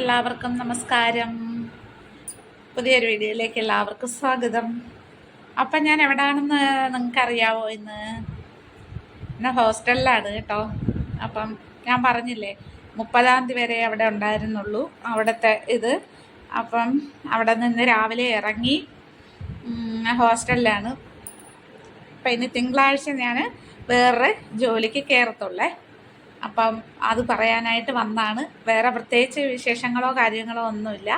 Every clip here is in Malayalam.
എല്ലാവർക്കും നമസ്കാരം. പുതിയൊരു വീഡിയോയിലേക്ക് എല്ലാവർക്കും സ്വാഗതം. അപ്പം ഞാൻ എവിടാണെന്ന് നിങ്ങൾക്കറിയാവോ ഇന്ന്? ഇന്ന് ഹോസ്റ്റലിലാണ് കേട്ടോ. അപ്പം ഞാൻ പറഞ്ഞില്ലേ മുപ്പതാം തീയതി വരെ അവിടെ ഉണ്ടായിരുന്നുള്ളൂ അവിടുത്തെ ഇത്. അപ്പം അവിടെ നിന്ന് രാവിലെ ഇറങ്ങി ഹോസ്റ്റലിലാണ്. അപ്പം ഇനി തിങ്കളാഴ്ച ഞാൻ വേറെ ജോലിക്ക് കയറത്തുള്ളേ. അപ്പം അത് പറയാനായിട്ട് വന്നാണ്. വേറെ പ്രത്യേകിച്ച് വിശേഷങ്ങളോ കാര്യങ്ങളോ ഒന്നുമില്ല.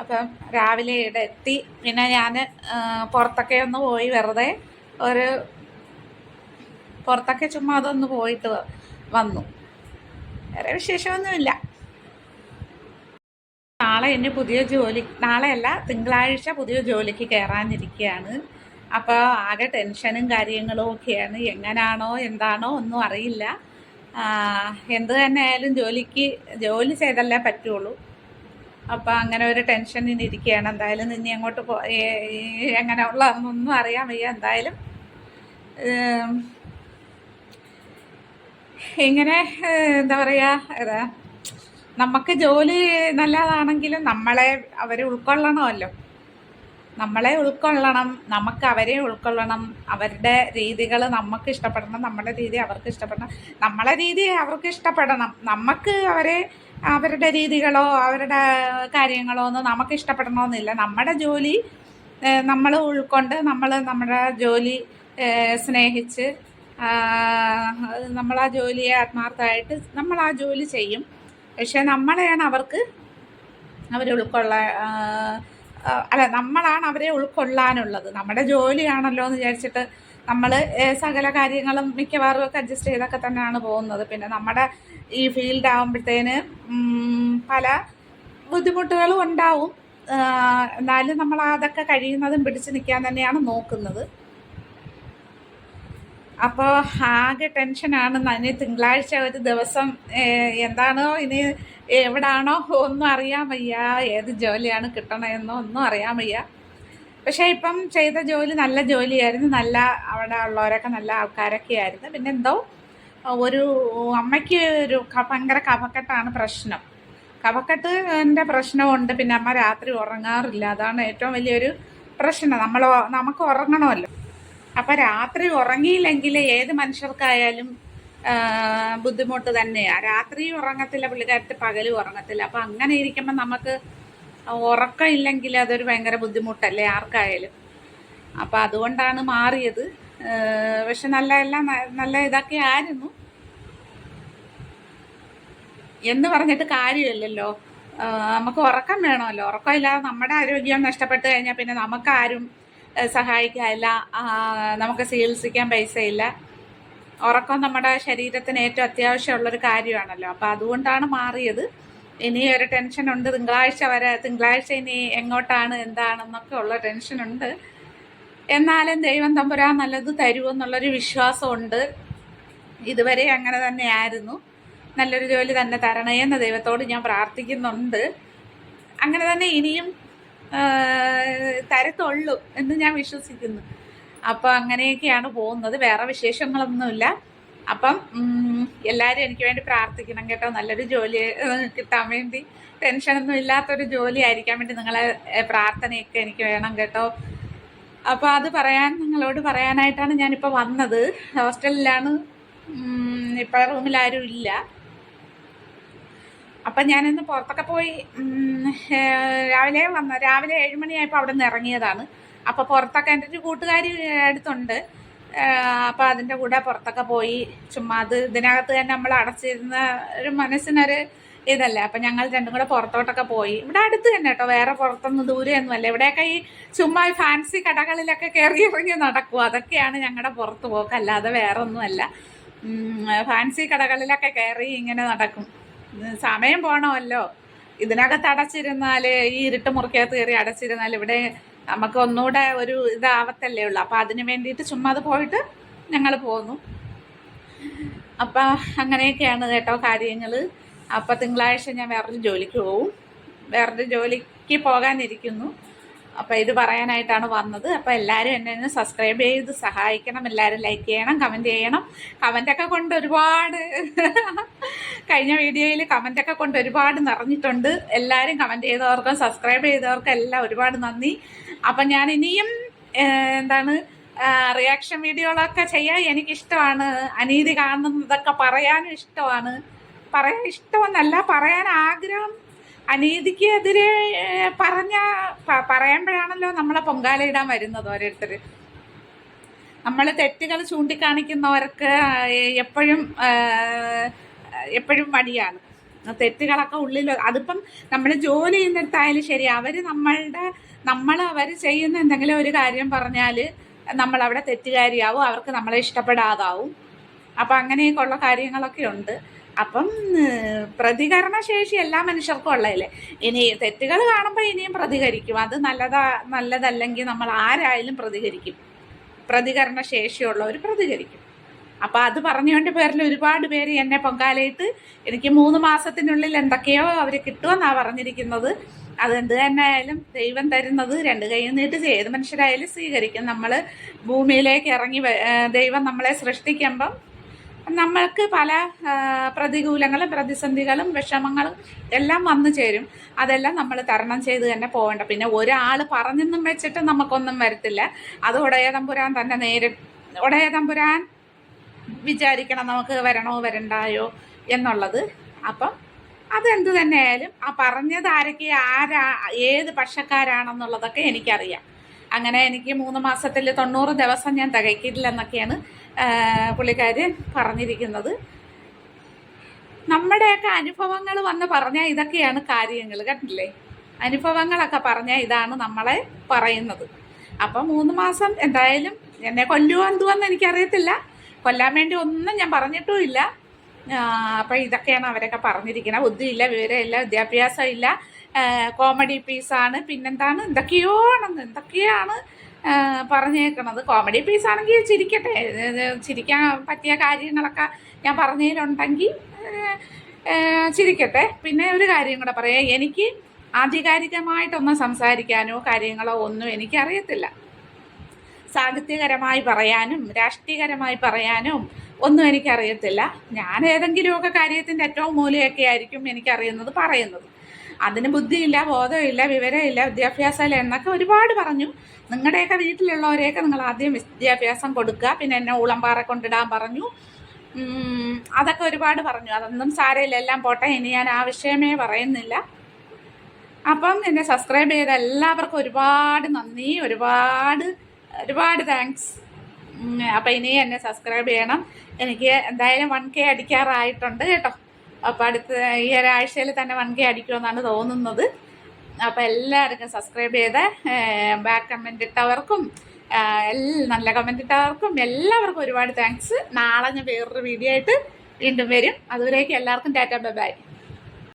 അപ്പം രാവിലെ ഇവിടെ എത്തി. പിന്നെ ഞാൻ പുറത്തൊക്കെ ഒന്ന് പോയി വെറുതെ ഒരു പുറത്തൊക്കെ ചുമ്മാ അതൊന്ന് പോയിട്ട് വന്നു. വേറെ വിശേഷമൊന്നുമില്ല. നാളെ എന്റെ പുതിയ ജോലി നാളെയല്ല തിങ്കളാഴ്ച പുതിയ ജോലിക്ക് കയറാനിരിക്കുകയാണ് അപ്പോൾ ആകെ ടെൻഷനും കാര്യങ്ങളും ഒക്കെയാണ്. എങ്ങനാണോ എന്താണോ ഒന്നും അറിയില്ല. എന്ത് തന്നെ ആയാലും ജോലിക്ക് ജോലി ചെയ്തല്ലേ പറ്റുള്ളൂ. അപ്പോൾ അങ്ങനെ ഒരു ടെൻഷനിൽ ഇരിക്കുകയാണ്. എന്തായാലും ഇനി അങ്ങോട്ട് പോ എങ്ങനെ ഉള്ളതെന്നൊന്നും അറിയാൻ വയ്യ. എന്തായാലും ഇങ്ങനെ എന്താ പറയുക നമുക്ക് ജോലി നല്ലതാണെങ്കിലും നമ്മളെ അവർ ഉൾക്കൊള്ളണമല്ലോ. നമ്മളെ ഉൾക്കൊള്ളണം നമുക്ക് അവരെ ഉൾക്കൊള്ളണം അവരുടെ രീതികൾ നമുക്ക് ഇഷ്ടപ്പെടണം നമ്മുടെ രീതി അവർക്ക് ഇഷ്ടപ്പെടണം. നമ്മളെ രീതി അവർക്ക് ഇഷ്ടപ്പെടണം. നമുക്ക് അവരെ അവരുടെ രീതികളോ അവരുടെ കാര്യങ്ങളോ ഒന്നും നമുക്ക് ഇഷ്ടപ്പെടണമെന്നില്ല. നമ്മുടെ ജോലി നമ്മൾ ഉൾക്കൊണ്ട് നമ്മൾ നമ്മുടെ ജോലി സ്നേഹിച്ച് നമ്മൾ ആ ജോലിയെ ആത്മാർത്ഥമായിട്ട് നമ്മൾ ആ ജോലി ചെയ്യും. പക്ഷെ നമ്മളെയാണ് അവർക്ക് അവർ ഉൾക്കൊള്ള അല്ല നമ്മളാണ് അവരെ ഉൾക്കൊള്ളാനുള്ളത്. നമ്മുടെ ജോലിയാണല്ലോ എന്ന് വിചാരിച്ചിട്ട് നമ്മൾ സകല കാര്യങ്ങളും മിക്കവാറും ഒക്കെ അഡ്ജസ്റ്റ് ചെയ്തൊക്കെ തന്നെയാണ് പോകുന്നത്. പിന്നെ നമ്മുടെ ഈ ഫീൽഡ് ആകുമ്പോഴത്തേന് പല ബുദ്ധിമുട്ടുകളും ഉണ്ടാവും. എന്നാലും നമ്മൾ അതൊക്കെ കഴിയുന്നതും പിടിച്ചു നിൽക്കാൻ തന്നെയാണ് നോക്കുന്നത്. അപ്പോൾ ആകെ ടെൻഷനാണ് ഇനി തിങ്കളാഴ്ച ഒരു ദിവസം എന്താണോ ഇനി എവിടാണോ? ഒന്നും അറിയാൻ വയ്യ. ഏത് ജോലിയാണ് കിട്ടണമെന്നോ ഒന്നും അറിയാൻ വയ്യ. പക്ഷേ ഇപ്പം ചെയ്ത ജോലി നല്ല ജോലിയായിരുന്നു. നല്ല അവിടെ ഉള്ളവരൊക്കെ നല്ല ആൾക്കാരൊക്കെ ആയിരുന്നു. പിന്നെ എന്തോ ഒരു അമ്മയ്ക്ക് ഒരു ഭയങ്കര കഫക്കെട്ടാണ് പ്രശ്നം. കഫക്കെട്ടിന്റെ പ്രശ്നമുണ്ട്. പിന്നെ അമ്മ രാത്രി ഉറങ്ങാറില്ല. അതാണ് ഏറ്റവും വലിയൊരു പ്രശ്നം. നമ്മൾ നമുക്ക് ഉറങ്ങണമല്ലോ. അപ്പം രാത്രി ഉറങ്ങിയില്ലെങ്കിൽ ഏത് മനുഷ്യർക്കായാലും ബുദ്ധിമുട്ട് തന്നെയാണ് രാത്രി ഉറങ്ങത്തില്ല പുള്ളിക്കാരത്ത് പകലും ഉറങ്ങത്തില്ല. അപ്പം അങ്ങനെ ഇരിക്കുമ്പോൾ നമുക്ക് ഉറക്കം ഇല്ലെങ്കിൽ അതൊരു ഭയങ്കര ബുദ്ധിമുട്ടല്ലേ ആർക്കായാലും. അപ്പം അതുകൊണ്ടാണ് മാറിയത്. പക്ഷെ നല്ല എല്ലാം നല്ല ഇതൊക്കെ ആയിരുന്നു. എന്ന് പറഞ്ഞിട്ട് കാര്യമില്ലല്ലോ. നമുക്ക് ഉറക്കം വേണമല്ലോ. ഉറക്കം ഉറക്കമില്ലാതെ നമ്മുടെ ആരോഗ്യം നഷ്ടപ്പെട്ട് കഴിഞ്ഞാൽ പിന്നെ നമുക്കാരും സഹായിക്കാനില്ല. നമുക്ക് ചികിത്സിക്കാൻ പൈസയില്ല. ഉറക്കം നമ്മുടെ ശരീരത്തിന് ഏറ്റവും അത്യാവശ്യമുള്ളൊരു കാര്യമാണല്ലോ. അപ്പോൾ അതുകൊണ്ടാണ് മാറിയത്. ഇനി ഒരു ടെൻഷനുണ്ട് തിങ്കളാഴ്ച വരെ തിങ്കളാഴ്ച ഇനി എങ്ങോട്ടാണ് എന്താണെന്നൊക്കെ ഉള്ള ടെൻഷനുണ്ട് എന്നാലും ദൈവം തമ്പുരാ നല്ലത് തരുമെന്നുള്ളൊരു വിശ്വാസമുണ്ട്. ഇതുവരെ അങ്ങനെ തന്നെ ആയിരുന്നു നല്ലൊരു ജോലി തന്നെ തരണേ എന്ന് ദൈവത്തോട് ഞാൻ പ്രാർത്ഥിക്കുന്നുണ്ട്. അങ്ങനെ തന്നെ ഇനിയും തരത്തുള്ളൂ എന്ന് ഞാൻ വിശ്വസിക്കുന്നു. അപ്പോൾ അങ്ങനെയൊക്കെയാണ് പോകുന്നത്. വേറെ വിശേഷങ്ങളൊന്നുമില്ല. അപ്പം എല്ലാരും എനിക്ക് വേണ്ടി പ്രാർത്ഥിക്കണം കേട്ടോ. നല്ലൊരു ജോലി കിട്ടാൻ വേണ്ടി. ടെൻഷനൊന്നും ഇല്ലാത്തൊരു ജോലി ആയിരിക്കാൻ വേണ്ടി നിങ്ങളെ പ്രാർത്ഥനയൊക്കെ എനിക്ക് വേണം കേട്ടോ. അപ്പോൾ അത് പറയാൻ നിങ്ങളോട് പറയാനായിട്ടാണ് ഞാനിപ്പോൾ വന്നത്. ഹോസ്റ്റലിലാണ് ഇപ്പം റൂമിൽ ആരും ഇല്ല. അപ്പം ഞാനിന്ന് പുറത്തൊക്കെ പോയി രാവിലെ വന്ന രാവിലെ ഏഴുമണിയായപ്പോ അവിടെ നിന്ന് ഇറങ്ങിയതാണ്. അപ്പോൾ പുറത്തൊക്കെ എന്റെ ഒരു കൂട്ടുകാരി അടുത്തുണ്ട്. അപ്പോൾ അതിന്റെ കൂടെ പുറത്തൊക്കെ പോയി ചുമ്മാ അത് ഇതിനകത്ത് തന്നെ നമ്മൾ അടച്ചിരുന്ന ഒരു മനസ്സിനൊരു ഇതല്ലേ. അപ്പം ഞങ്ങൾ രണ്ടും കൂടെ പുറത്തോട്ടൊക്കെ പോയി. ഇവിടെ അടുത്ത് തന്നെ കേട്ടോ വേറെ പുറത്തൊന്നും ദൂരെയൊന്നുമല്ല ഇവിടെയൊക്കെ ഈ ചുമ്മാ ഫാൻസി കടകളിലൊക്കെ കയറി ഇറങ്ങി നടക്കും. അതൊക്കെയാണ് ഞങ്ങളുടെ പുറത്ത് പോക്ക്. അല്ലാതെ വേറെ ഒന്നുമല്ല ഫാൻസി കടകളിലൊക്കെ കയറി ഇങ്ങനെ നടക്കും. സമയം പോണമല്ലോ. ഇതിനകത്ത് അടച്ചിരുന്നാൽ ഈ ഇരുട്ട് മുറിക്കകത്ത് കയറി അടച്ചിരുന്നാൽ ഇവിടെ നമുക്ക് ഒന്നുകൂടെ ഒരു ഇതാവത്തല്ലേ ഉള്ളൂ. അപ്പം അതിന് വേണ്ടിയിട്ട് ചുമ്മാ പോയിട്ട് ഞങ്ങൾ പോന്നു. അപ്പം അങ്ങനെയൊക്കെയാണ് കേട്ടോ കാര്യങ്ങൾ അപ്പം തിങ്കളാഴ്ച ഞാൻ വേറൊരു ജോലിക്ക് പോവും. വേറൊരു ജോലിക്ക് പോകാനിരിക്കുന്നു. അപ്പോൾ ഇത് പറയാനായിട്ടാണ് വന്നത്. അപ്പോൾ എല്ലാവരും എന്നെ ഒന്ന് സബ്സ്ക്രൈബ് ചെയ്ത് സഹായിക്കണം. എല്ലാവരും ലൈക്ക് ചെയ്യണം കമന്റ് ചെയ്യണം. കമന്റൊക്കെ കൊണ്ട് ഒരുപാട് കഴിഞ്ഞ വീഡിയോയിൽ കമന്റൊക്കെ കൊണ്ട് ഒരുപാട് നിറഞ്ഞിട്ടുണ്ട്. എല്ലാവരും കമന്റ് ചെയ്തവർക്കും സബ്സ്ക്രൈബ് ചെയ്തവർക്കും എല്ലാം ഒരുപാട് നന്ദി. അപ്പം ഞാൻ ഇനിയും എന്താണ് റിയാക്ഷൻ വീഡിയോകളൊക്കെ ചെയ്യാൻ എനിക്കിഷ്ടമാണ്. അനീതി കാണുന്നതൊക്കെ പറയാനും ഇഷ്ടമാണ്. പറയാൻ ഇഷ്ടമെന്നല്ല പറയാൻ ആഗ്രഹം അനീതിക്കെതിരെ എതിരെ പറഞ്ഞ പറയുമ്പോഴാണല്ലോ നമ്മളെ പൊങ്കാലയിടാൻ വരുന്നത് ഓരോരുത്തർ നമ്മൾ തെറ്റുകൾ ചൂണ്ടിക്കാണിക്കുന്നവർക്ക് എപ്പോഴും എപ്പോഴും മടിയാണ് തെറ്റുകളൊക്കെ ഉള്ളിൽ അതിപ്പം നമ്മൾ ജോലി ചെയ്യുന്നിടത്തായാലും ശരി അവർ നമ്മളുടെ നമ്മൾ അവർ ചെയ്യുന്ന എന്തെങ്കിലും ഒരു കാര്യം പറഞ്ഞാൽ നമ്മളവിടെ തെറ്റുകാരിയാവും അവർക്ക് നമ്മളെ ഇഷ്ടപ്പെടാതാവും. അപ്പം അങ്ങനെയൊക്കെയുള്ള കാര്യങ്ങളൊക്കെ ഉണ്ട്. അപ്പം പ്രതികരണ ശേഷി എല്ലാ മനുഷ്യർക്കും ഉള്ളതല്ലേ? ഇനി തെറ്റുകൾ കാണുമ്പോൾ ഇനിയും പ്രതികരിക്കും. അത് നല്ലതാ നല്ലതല്ലെങ്കിൽ നമ്മൾ ആരായാലും പ്രതികരിക്കും. പ്രതികരണ ശേഷിയുള്ളവർ പ്രതികരിക്കും. അപ്പോൾ അത് പറഞ്ഞുകൊണ്ട് പേരിൽ ഒരുപാട് പേര് എന്നെ പൊങ്കാലയിട്ട് എനിക്ക് മൂന്ന് മാസത്തിനുള്ളിൽ എന്തൊക്കെയോ അവർ കിട്ടുമെന്നാണ് പറഞ്ഞിരിക്കുന്നത്. അതെന്ത് തന്നെ ആയാലും ദൈവം തരുന്നത് രണ്ട് കൈ നീട്ട് ഏത് മനുഷ്യരായാലും സ്വീകരിക്കും. നമ്മൾ ഭൂമിയിലേക്ക് ഇറങ്ങി ദൈവം നമ്മളെ സൃഷ്ടിക്കുമ്പം നമ്മൾക്ക് പല പ്രതികൂലങ്ങളും പ്രതിസന്ധികളും വിഷമങ്ങളും എല്ലാം വന്നു ചേരും. അതെല്ലാം നമ്മൾ തരണം ചെയ്ത് തന്നെ പോകേണ്ട. പിന്നെ ഒരാൾ പറഞ്ഞെന്നും വെച്ചിട്ട് നമുക്കൊന്നും വരത്തില്ല. അത് ഉടയ തമ്പുരാൻ തന്നെ നേരി ഉടയ തമ്പുരാൻ വിചാരിക്കണം നമുക്ക് വരണോ വരണ്ടായോ എന്നുള്ളത്. അപ്പം അതെന്ത് തന്നെയായാലും ആ പറഞ്ഞത് ആരൊക്കെ ആരാ ഏത് പക്ഷക്കാരാണെന്നുള്ളതൊക്കെ എനിക്കറിയാം. അങ്ങനെ എനിക്ക് മൂന്ന് മാസത്തിൽ തൊണ്ണൂറ് ദിവസം ഞാൻ തികയ്ക്കില്ലെന്നൊക്കെയാണ് പുള്ളിക്കാർ പറഞ്ഞിരിക്കുന്നത്. നമ്മുടെയൊക്കെ അനുഭവങ്ങൾ വന്ന് പറഞ്ഞാൽ ഇതൊക്കെയാണ് കാര്യങ്ങൾ കണ്ടില്ലേ? അനുഭവങ്ങളൊക്കെ പറഞ്ഞാൽ ഇതാണ് നമ്മളെ പറയുന്നത്. അപ്പം മൂന്ന് മാസം എന്തായാലും എന്നെ കൊല്ലുവോ എന്തുവെന്ന് എനിക്കറിയത്തില്ല. കൊല്ലാൻ വേണ്ടി ഒന്നും ഞാൻ പറഞ്ഞിട്ടുമില്ല അപ്പം ഇതൊക്കെയാണ് അവരൊക്കെ പറഞ്ഞിരിക്കുന്നത് ബുദ്ധിയില്ല വിവരമില്ല വിദ്യാഭ്യാസം ഇല്ല കോമഡി പീസാണ് പിന്നെന്താണ്? എന്തൊക്കെയോണെന്ന് എന്തൊക്കെയാണ് പറഞ്ഞേക്കണത്. Comedy piece പീസാണെങ്കിൽ ചിരിക്കട്ടെ. ചിരിക്കാൻ പറ്റിയ കാര്യങ്ങളൊക്കെ ഞാൻ പറഞ്ഞതിലുണ്ടെങ്കിൽ ചിരിക്കട്ടെ. പിന്നെ ഒരു കാര്യം കൂടെ പറയാം. എനിക്ക് ആധികാരികമായിട്ടൊന്നും സംസാരിക്കാനോ കാര്യങ്ങളോ ഒന്നും എനിക്കറിയത്തില്ല. സാഹിത്യകരമായി പറയാനും രാഷ്ട്രീയകരമായി പറയാനും ഒന്നും എനിക്കറിയത്തില്ല. ഞാൻ ഏതെങ്കിലുമൊക്കെ കാര്യത്തിന്റെ ഏറ്റവും മൂലയൊക്കെ ആയിരിക്കും എനിക്കറിയുന്നത് പറയുന്നത്. അതിന് ബുദ്ധിയില്ല ബോധമില്ല വിവരമില്ല വിദ്യാഭ്യാസമില്ല എന്നൊക്കെ ഒരുപാട് പറഞ്ഞു. നിങ്ങളുടെയൊക്കെ വീട്ടിലുള്ളവരെയൊക്കെ നിങ്ങൾ ആദ്യം വിദ്യാഭ്യാസം കൊടുക്കുക പിന്നെ എന്നെ ഊളംപാറ കൊണ്ടിടാൻ പറഞ്ഞു. അതൊക്കെ ഒരുപാട് പറഞ്ഞു. അതൊന്നും സാരയില്ല എല്ലാം പോട്ടെ ഇനി ഞാൻ ആ വിഷയമേ പറയുന്നില്ല. അപ്പം എന്നെ സബ്സ്ക്രൈബ് ചെയ്ത എല്ലാവർക്കും ഒരുപാട് നന്ദി ഒരുപാട് ഒരുപാട് താങ്ക്സ് അപ്പം ഇനി എന്നെ സബ്സ്ക്രൈബ് ചെയ്യണം. എനിക്ക് എന്തായാലും വൺ കെ അടിക്കാറായിട്ടുണ്ട് കേട്ടോ. അപ്പോൾ അടുത്ത ഈ ഒരാഴ്ചയിൽ തന്നെ വൺ കെ അടിക്കുമെന്നാണ് തോന്നുന്നത്. അപ്പോൾ എല്ലാവർക്കും സബ്സ്ക്രൈബ് ചെയ്ത് ബാക്ക് കമന്റ് ഇട്ടവർക്കും എല്ലാം നല്ല കമന്റ് ഇട്ടവർക്കും എല്ലാവർക്കും ഒരുപാട് താങ്ക്സ് നാളെ ഞാൻ വേറൊരു വീഡിയോ ആയിട്ട് വീണ്ടും വരും. അതുവരേക്കും എല്ലാവർക്കും ടാറ്റ ബൈ ബൈ